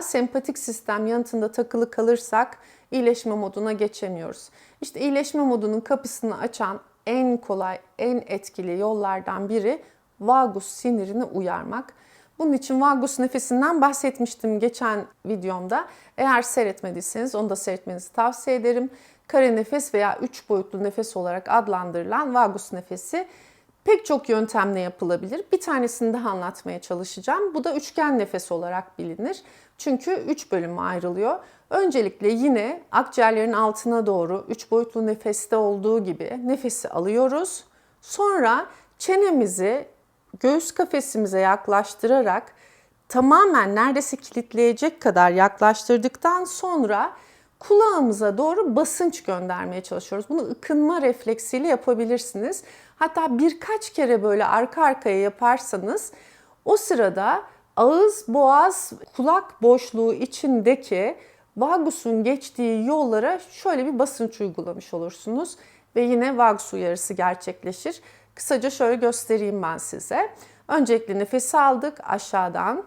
Sempatik sistem yanıtında takılı kalırsak iyileşme moduna geçemiyoruz. İşte iyileşme modunun kapısını açan en kolay, en etkili yollardan biri vagus sinirini uyarmak. Bunun için vagus nefesinden bahsetmiştim geçen videomda. Eğer seyretmediyseniz onu da seyretmenizi tavsiye ederim. Kare nefes veya üç boyutlu nefes olarak adlandırılan vagus nefesi pek çok yöntemle yapılabilir. Bir tanesini daha anlatmaya çalışacağım. Bu da üçgen nefes olarak bilinir. Çünkü üç bölüme ayrılıyor. Öncelikle yine akciğerlerin altına doğru üç boyutlu nefeste olduğu gibi nefesi alıyoruz. Sonra çenemizi göğüs kafesimize yaklaştırarak tamamen neredeyse kilitleyecek kadar yaklaştırdıktan sonra kulağımıza doğru basınç göndermeye çalışıyoruz. Bunu ıkınma refleksiyle yapabilirsiniz. Hatta birkaç kere böyle arka arkaya yaparsanız o sırada ağız, boğaz, kulak boşluğu içindeki vagusun geçtiği yollara şöyle bir basınç uygulamış olursunuz ve yine vagus uyarısı gerçekleşir. Kısaca şöyle göstereyim ben size. Öncelikle nefesi aldık aşağıdan.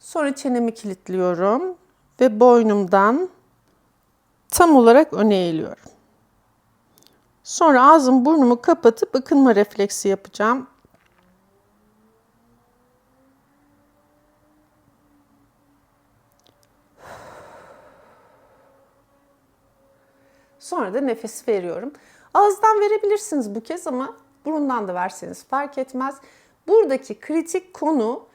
Sonra çenemi kilitliyorum ve boynumdan tam olarak öne eğiliyorum. Sonra ağzım burnumu kapatıp ıkınma refleksi yapacağım. Sonra da nefes veriyorum. Ağızdan verebilirsiniz bu kez ama burundan da verseniz fark etmez. Buradaki kritik konu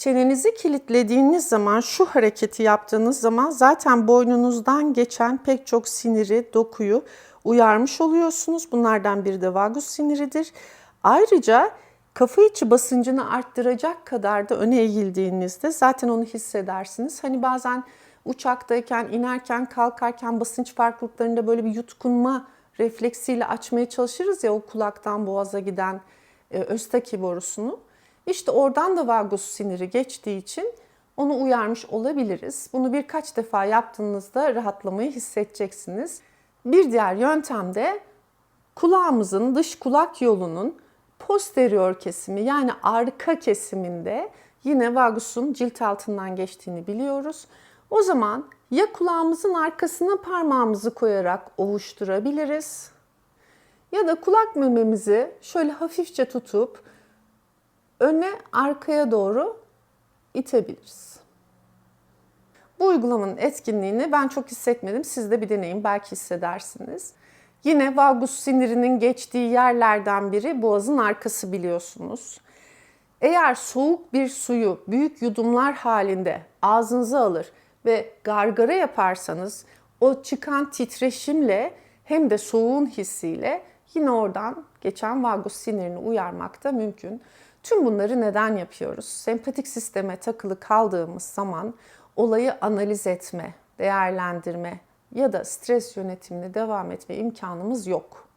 çenenizi kilitlediğiniz zaman şu hareketi yaptığınız zaman zaten boynunuzdan geçen pek çok siniri, dokuyu uyarmış oluyorsunuz. Bunlardan biri de vagus siniridir. Ayrıca kafa içi basıncını arttıracak kadar da öne eğildiğinizde zaten onu hissedersiniz. Hani bazen uçaktayken, inerken, kalkarken basınç farklılıklarında böyle bir yutkunma refleksiyle açmaya çalışırız ya o kulaktan boğaza giden e, östaki borusunu. İşte oradan da vagus siniri geçtiği için onu uyarmış olabiliriz. Bunu birkaç defa yaptığınızda rahatlamayı hissedeceksiniz. Bir diğer yöntem de kulağımızın dış kulak yolunun posterior kesimi yani arka kesiminde yine vagusun cilt altından geçtiğini biliyoruz. O zaman ya kulağımızın arkasına parmağımızı koyarak ovuşturabiliriz ya da kulak mememizi şöyle hafifçe tutup öne arkaya doğru itebiliriz. Bu uygulamanın etkinliğini ben çok hissetmedim. Siz de bir deneyin belki hissedersiniz. Yine vagus sinirinin geçtiği yerlerden biri boğazın arkası biliyorsunuz. Eğer soğuk bir suyu büyük yudumlar halinde ağzınıza alır ve gargara yaparsanız o çıkan titreşimle hem de soğuğun hissiyle yine oradan geçen vagus sinirini uyarmak da mümkün. Tüm bunları neden yapıyoruz? Sempatik sisteme takılı kaldığımız zaman olayı analiz etme, değerlendirme ya da stres yönetimine devam etme imkanımız yok.